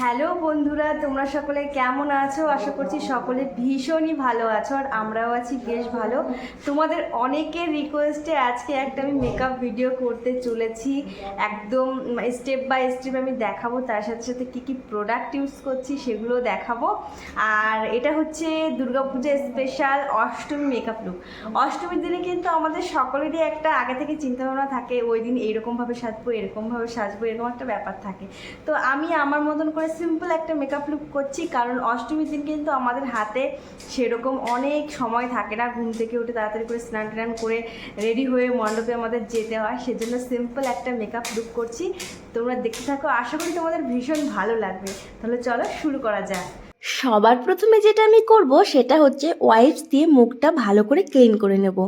Hello বন্ধুরা, তোমরা সকলে কেমন আছো? আশা করছি সকলে ভীষণই ভালো আছো আর আমরাও আছি বেশ ভালো। তোমাদের অনেকের রিকোয়েস্টে আজকে একটা আমি মেকআপ ভিডিও করতে চলেছি। একদম স্টেপ বাই স্টেপ আমি দেখাবো। তার সাথে সাথে কী কী প্রোডাক্ট ইউজ করছি সেগুলো দেখাবো। আর এটা হচ্ছে Durga Puja special Ashtami makeup look অষ্টমীর দিনে কিন্তু আমাদের সকলেরই একটা আগে থেকে চিন্তাভাবনা থাকে, ওই দিন এইরকমভাবে সাজবো, এরকমভাবে সাজবো, এরকম একটা ব্যাপার থাকে। তো আমি আমার মতন করে সিম্পল একটা মেকআপ লুক করছি, কারণ অষ্টমীর দিন কিন্তু আমাদের হাতে সেরকম অনেক সময় থাকে না। ঘুম থেকে উঠে তাড়াতাড়ি করে স্নান টান করে রেডি হয়ে মণ্ডপে আমাদের যেতে হয়। সেজন্য সিম্পল একটা মেকআপ লুক করছি। তোমরা দেখতে থাকো, আশা করি তোমাদের ভীষণ ভালো লাগবে। তাহলে চলো শুরু করা যাক। সবার প্রথমে যেটা আমি করব, সেটা হচ্ছে ওয়াইপস দিয়ে মুখটা ভালো করে ক্লিন করে নেব।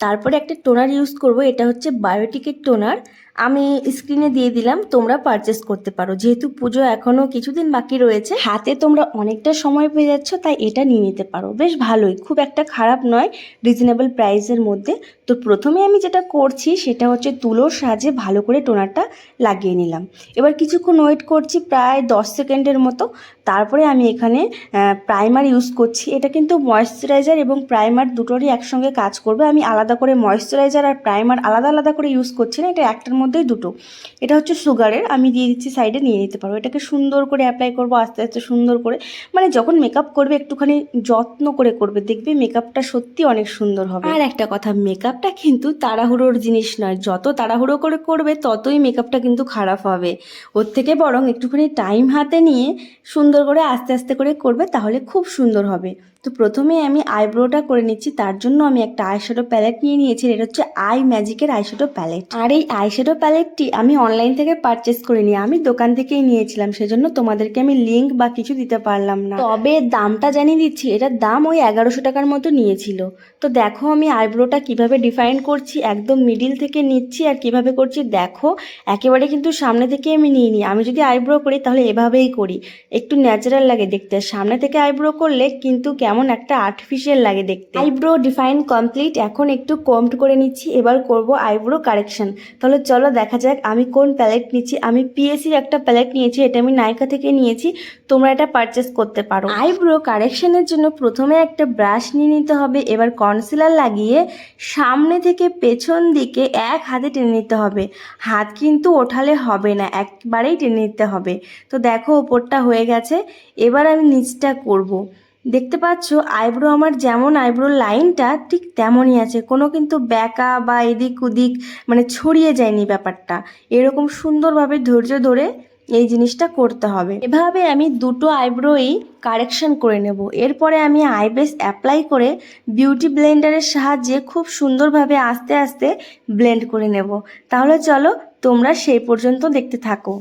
তারপরে একটা টোনার ইউজ করব, এটা হচ্ছে বায়োটিকের টোনার। আমি স্ক্রিনে দিয়ে দিলাম, তোমরা পারচেস করতে পারো। যেহেতু পুজো এখনও কিছুদিন বাকি রয়েছে, হাতে তোমরা অনেকটা সময় পেয়ে যাচ্ছ, তাই এটা নিয়ে নিতে পারো। বেশ ভালোই, খুব একটা খারাপ নয় রিজনেবল প্রাইসের মধ্যে। তো প্রথমে আমি যেটা করছি, সেটা হচ্ছে তুলোর সাহায্যে ভালো করে টোনারটা লাগিয়ে নিলাম। এবার কিছুক্ষণ ওয়েট করছি প্রায় দশ সেকেন্ডের মতো। তারপরে আমি এখানে প্রাইমার ইউজ করছি। এটা কিন্তু ময়শ্চারাইজার এবং প্রাইমার দুটোরই একসঙ্গে কাজ করবে। আমি আলাদা করে ময়শ্চারাইজার আর প্রাইমার আলাদা আলাদা করে ইউজ করছি না, এটা একটার মধ্যেই দুটো। এটা হচ্ছে সুগারের আমি দিয়ে দিচ্ছি সাইডে নিয়ে নিতে পারব। এটাকে সুন্দর করে অ্যাপ্লাই করব, আস্তে আস্তে সুন্দর করে। মানে যখন মেকআপ করবে, একটুখানি যত্ন করে করবে, দেখবে মেকআপটা সত্যি অনেক সুন্দর হবে। আর একটা কথা মেকআপটা কিন্তু তাড়াহুড়োর জিনিস নয়। যত তাড়াহুড়ো করে করবে, ততই মেকআপটা কিন্তু খারাপ হবে। ওর থেকে বরং একটুখানি টাইম হাতে নিয়ে সুন্দর করে আস্তে আস্তে করে করবে, তাহলে খুব সুন্দর হবে। তো প্রথমে আমি আইব্রোটা করে নিচ্ছি, তার জন্য আমি একটা আইশ্যাডো প্যালেট নিয়ে নিয়েছেন এটা হচ্ছে আই ম্যাজিকের আইশ্যাডো প্যালেট। আর এই আইশ্যাডো প্যালেটটি আমি অনলাইন থেকে পারচেস করিনি আমি দোকান থেকেই নিয়েছিলাম সেজন্য তোমাদেরকে আমি লিঙ্ক বা কিছু দিতে পারলাম না। তবে দামটা জানিয়ে দিচ্ছি এটার দাম ওই এগারোশো টাকার মতো নিয়েছিল। তো দেখো আমি আইব্রোটা কীভাবে ডিফাইন করছি একদম মিডিল থেকে নিচ্ছি আর কীভাবে করছি দেখো একেবারে কিন্তু সামনে থেকে আমি নিয়ে নিই আমি যদি আইব্রো করি তাহলে এভাবেই করি একটু ন্যাচারাল লাগে দেখতে। সামনে থেকে আইব্রো করলে কিন্তু কেমন একটা আর্টিফিশিয়াল লাগে দেখতে। আইব্রো ডিফাইন কমপ্লিট এখন একটু কমড করে নিচ্ছি, এবার করব আইব্রো কারেকশন তাহলে চলো দেখা যাক আমি কোন প্যালেট নিচ্ছি। আমি পিএসির একটা প্যালেট নিয়েছি, এটা আমি নাইকা থেকে নিয়েছি, তোমরা এটা পারচেস করতে পারো। আইব্রো কারেকশনের জন্য প্রথমে একটা ব্রাশ নিয়ে নিতে হবে, এবার কনসিলার লাগিয়ে সামনে থেকে পেছন দিকে এক হাতে টেনে নিতে হবে। হাত কিন্তু ওঠালে হবে না, একবারেই টেনে নিতে হবে। তো দেখো ওপরটা হয়ে গেছে, এবার আমি নিচটা করব। দেখতে পাচ্ছ আইব্রো আমার যেমন আইব্রো লাইনটা ঠিক তেমনই আছে। কোনো কিন্তু ব্যাকা বা এদিক ওদিক মানে ছড়িয়ে যায়নি ব্যাপারটা। এরকম সুন্দরভাবে ধৈর্য ধরে এই জিনিসটা করতে হবে। এভাবে আমি দুটো আইব্রোই কারেকশন করে নেব। এরপরে আমি আইবেস অ্যাপ্লাই করে বিউটি ব্লেন্ডারের সাহায্যে খুব সুন্দরভাবে আস্তে আস্তে ব্লেন্ড করে নেব। তাহলে চলো তোমরা সেই পর্যন্ত দেখতে থাকো।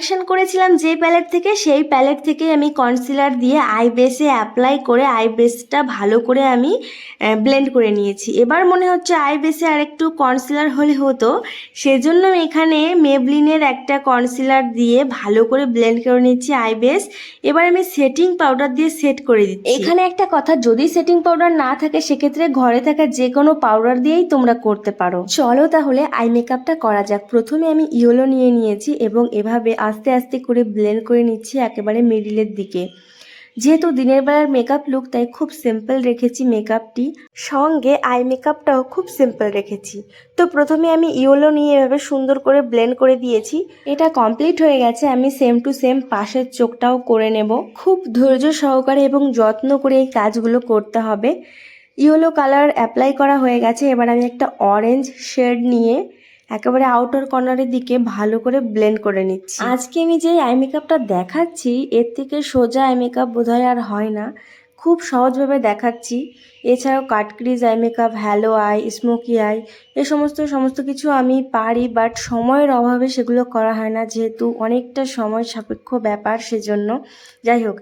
কারেকশন করেছিলাম যে প্যালেট থেকে, সেই প্যালেট থেকে আমি কনসিলার দিয়ে আই বেসে অ্যাপ্লাই করে আই বেসটা ভালো করে আমি ব্লেন্ড করে নিয়েছি। এবার মনে হচ্ছে আই বেসে আর একটু কনসিলার হলে হতো, সেজন্য এখানে মেবলিনের একটা কনসিলার দিয়ে ভালো করে ব্লেন্ড করে নিচ্ছি আই বেস এবার আমি সেটিং পাউডার দিয়ে সেট করে দিচ্ছি। এখানে একটা কথা, যদি সেটিং পাউডার না থাকে, সেক্ষেত্রে ঘরে থাকা যে কোনো পাউডার দিয়েই তোমরা করতে পারো। চলো তাহলে আই মেকআপটা করা যাক। প্রথমে আমি ইয়েলো নিয়ে নিয়েছি এবং এভাবে আস্তে আস্তে করে ব্লেন্ড করে নিচ্ছি একেবারে মিডিলের দিকে। যেহেতু দিনের বেলার মেকআপ লুক তাই খুব সিম্পল রেখেছি মেকআপটি সঙ্গে আই মেকআপটাও খুব সিম্পল রেখেছি। তো প্রথমে আমি ইয়েলো নিয়ে এভাবে সুন্দর করে ব্লেন্ড করে দিয়েছি। এটা কমপ্লিট হয়ে গেছে, আমি সেম টু সেম পাশের চোখটাও করে নেব। খুব ধৈর্য সহকারে এবং যত্ন করে এই কাজগুলো করতে হবে। ইয়েলো কালার অ্যাপ্লাই করা হয়ে গেছে, এবার আমি একটা অরেঞ্জ শেড নিয়ে একেবারে আউটার কর্নারের দিকে ভালো করে ব্লেন্ড করে নিচ্ছি। আজকে আমি যে আই মেকআপটা দেখাচ্ছি, এর থেকে সোজা আই মেকআপ বোধহয় আর হয় না। খুব সহজভাবে দেখাচ্ছি। এছাড়াও cut crease eye makeup halo eye smoky eye এ সমস্ত সমস্ত কিছু আমি পারি বাট সময়ের অভাবে সেগুলো করা হয় না, যেহেতু অনেকটা সময় সাপেক্ষ ব্যাপার সেজন্য। যাই হোক,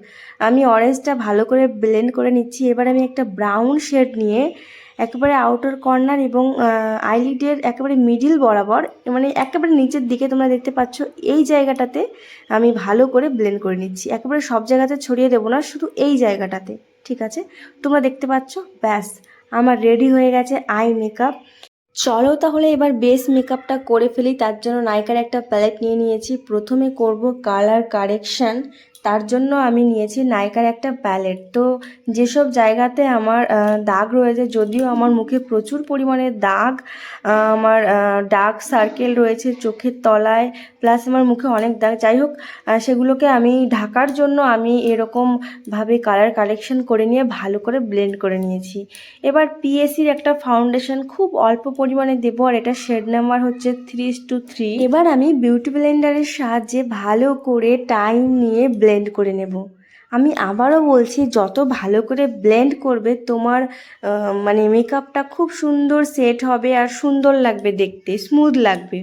আমি অরেঞ্জটা ভালো করে ব্লেন্ড করে নিচ্ছি। এবার আমি একটা ব্রাউন শেড নিয়ে একেবারে আউটার কর্নার এবং আইলিডের একেবারে মিডিল বরাবর মানে একেবারে নিচের দিকে তোমরা দেখতে পাচ্ছ, এই জায়গাটাতে আমি ভালো করে ব্লেন্ড করে নিচ্ছি। একেবারে সব জায়গাতে ছড়িয়ে দেবো না, শুধু এই জায়গাটাতে, ঠিক আছে? তোমরা দেখতে পাচ্ছ, ব্যাস, আমার রেডি হয়ে গেছে আই মেকআপ চলো তাহলে এবার বেস মেকআপটা করে ফেলি, তার জন্য নাইকার একটা প্যালেট নিয়ে নিয়েছি। প্রথমে করব কালার কারেকশন তার জন্য আমি নিয়েছি নাইকার একটা প্যালেট। তো যেসব জায়গাতে আমার দাগ রয়েছে, যদিও আমার মুখে প্রচুর পরিমাণে দাগ আমার ডার্ক সার্কেল রয়েছে চোখের তলায় প্লাস আমার মুখে অনেক দাগ। যাই হোক সেগুলোকে আমি ঢাকার জন্য আমি এরকমভাবে কালার কালেকশন করে নিয়ে ভালো করে ব্লেন্ড করে নিয়েছি। এবার পিএসির একটা ফাউন্ডেশন খুব অল্প পরিমাণে দেবো, আর এটা শেড নাম্বার হচ্ছে থ্রি টু থ্রি এবার আমি বিউটি ব্লেন্ডারের সাহায্যে ভালো করে টাইম নিয়ে ব্লেন্ড করে নেব। আমি আবারও বলছি, যত ভালো করে ব্লেন্ড করবে, তোমার মানে মেকআপটা খুব সুন্দর সেট হবে আর সুন্দর লাগবে দেখতে স্মুথ লাগবে।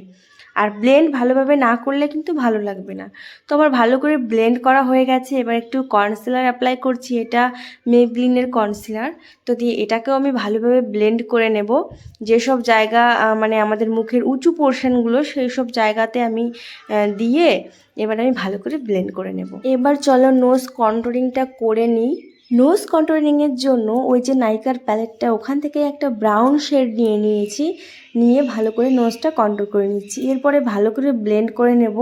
আর ব্লেন্ড ভালোভাবে না করলে কিন্তু ভালো লাগবে না। তো আমার ভালো করে ব্লেন্ড করা হয়ে গেছে, এবার একটু কনসিলার অ্যাপ্লাই করছি, এটা মেবলিনের কনসিলার তো দিয়ে এটাকেও আমি ভালোভাবে ব্লেন্ড করে নেব। যেসব জায়গা মানে আমাদের মুখের উঁচু পোর্শনগুলো সেই সব জায়গাতে আমি দিয়ে এবার আমি ভালো করে ব্লেন্ড করে নেব। এবার চলো নোজ কন্ট্রোলিংটা করে নিই। নোজ কন্ট্রোলিংয়ের জন্য ওই যে নাইকার প্যালেটটা, ওখান থেকে একটা ব্রাউন শেড নিয়ে নিয়েছি, নিয়ে ভালো করে নোজটা কন্ট্রোল করে নিচ্ছি। এরপরে ভালো করে ব্লেন্ড করে নেব।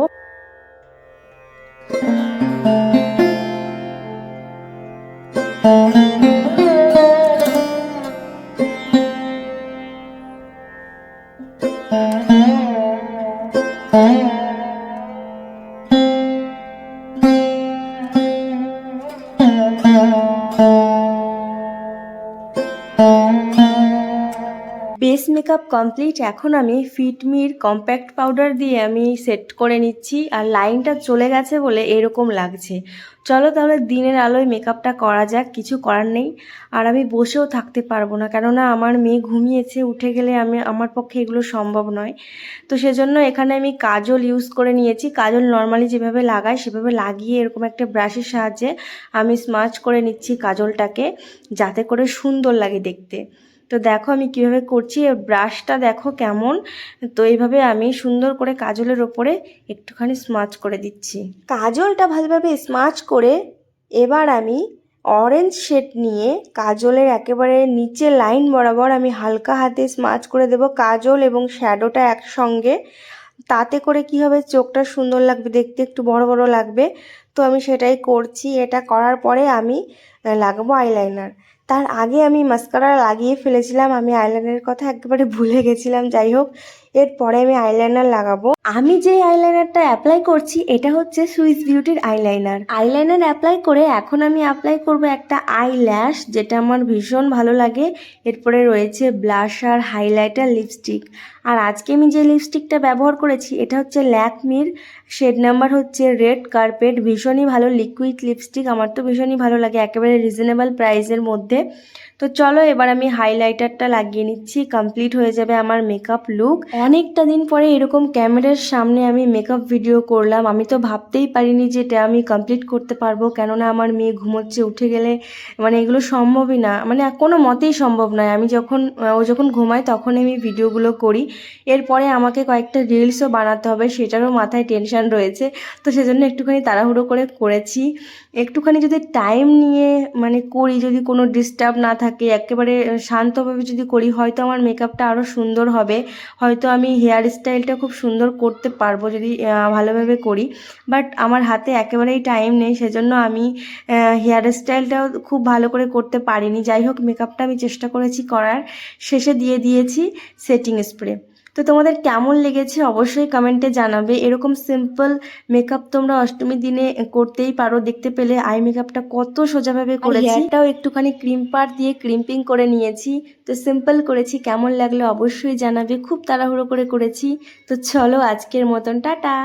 মেকআপ কমপ্লিট এখন আমি ফিটমির কম্প্যাক্ট পাউডার দিয়ে আমি সেট করে নিচ্ছি আর লাইনটা চলে গেছে বলে এরকম লাগছে। চলো তাহলে দিনের আলোয় মেকআপটা করা যাক, কিছু করার নেই। আর আমি বসেও থাকতে পারব না, কেননা আমার মেয়ে ঘুমিয়েছে, উঠে গেলে আমি, আমার পক্ষে এগুলো সম্ভব নয়। তো সেজন্য এখানে আমি কাজল ইউজ করে নিয়েছি। কাজল নর্মালি যেভাবে লাগাই সেভাবে লাগিয়ে এরকম একটা ব্রাশের সাহায্যে আমি স্মাচ করে নিচ্ছি কাজলটাকে, যাতে করে সুন্দর লাগে দেখতে। তো দেখো আমি কীভাবে করছি ব্রাশটা দেখো কেমন। তো এইভাবে আমি সুন্দর করে কাজলের ওপরে একটুখানি স্মাচ করে দিচ্ছি। কাজলটা ভালোভাবে স্মাচ করে এবার আমি অরেঞ্জ শেড নিয়ে কাজলের একেবারে নিচে লাইন বরাবর আমি হালকা হাতে স্মাচ করে দেব কাজল এবং শ্যাডোটা একসঙ্গে। তাতে করে কি হবে, চোখটা সুন্দর লাগবে, দেখতে একটু বড় বড় লাগবে। তো আমি সেটাই করছি। এটা করার পরে আমি লাগাবো আইলাইনার তার আগে আমি মাস্কারা লাগিয়ে ফেলেছিলাম আমি আইল্যান্ডের কথা একেবারে ভুলে গেছিলাম যাই হোক। এরপরে আমি আইলাইনার লাগাবো। আমি যে আইলাইনারটা অ্যাপ্লাই করছি, এটা হচ্ছে সুইস বিউটির আইলাইনার আইলাইনার অ্যাপ্লাই করে এখন আমি অ্যাপ্লাই করব একটা আই ল্যাশ যেটা আমার ভীষণ ভালো লাগে। এরপরে রয়েছে ব্লাশার হাইলাইটার লিপস্টিক আর আজকে আমি যে লিপস্টিকটা ব্যবহার করেছি, এটা হচ্ছে ল্যাকমির শেড নাম্বার হচ্ছে রেড কার্পেট ভীষণই ভালো লিকুইড লিপস্টিক আমার তো ভীষণই ভালো লাগে একেবারে রিজনেবল প্রাইসের মধ্যে। তো চলো এবার আমি হাইলাইটারটা লাগিয়ে নিচ্ছি। কমপ্লিট হয়ে যাবে আমার মেকআপ লুক অনেকটা দিন পরে এরকম ক্যামেরার সামনে আমি মেকআপ ভিডিও করলাম। আমি তো ভাবতেই পারিনি যে এটা আমি কমপ্লিট করতে পারব, কেননা আমার মেয়ে ঘুমোচ্ছে, উঠে গেলে মানে এগুলো সম্ভবই না। মানে কোনো মতেই সম্ভব নয়। আমি যখন ও যখন ঘুমায় তখন আমি ভিডিওগুলো করি। এরপরে আমাকে কয়েকটা রিলসও বানাতে হবে, সেটারও মাথায় টেনশান রয়েছে। তো সেজন্য একটুখানি তাড়াহুড়ো করে করেছি। একটুখানি যদি টাইম নিয়ে মানে করি, যদি কোনো ডিস্টার্ব না থাকে, একেবারে শান্তভাবে যদি করি, হয়তো আমার মেকআপটা আরও সুন্দর হবে। হয়তো আমি হেয়ার স্টাইলটা খুব সুন্দর করতে পারব যদি ভালোভাবে করি। বাট আমার হাতে একেবারেই টাইম নেই, সেজন্য আমি হেয়ার স্টাইলটাও খুব ভালো করে করতে পারিনি। যাই হোক মেকআপটা আমি চেষ্টা করেছি করার। শেষে দিয়ে দিয়েছি সেটিং স্প্রে তো তোমাদের কেমন লেগেছে অবশ্যই কমেন্টে জানাবে। এরকম সিম্পল মেকআপ তোমরা অষ্টমীর দিনে করতেই পারো। দেখতে পেলে আই মেকআপটা কত সোজাভাবে করেছি। এটাও একটুখানি ক্রিম পার দিয়ে ক্রিম্পিং করে নিয়েছি। তো সিম্পল করেছি কেমন লাগল অবশ্যই জানাবে। খুব তাড়াহুড়ো করে করেছি। তো চলো আজকের মতন টাটা!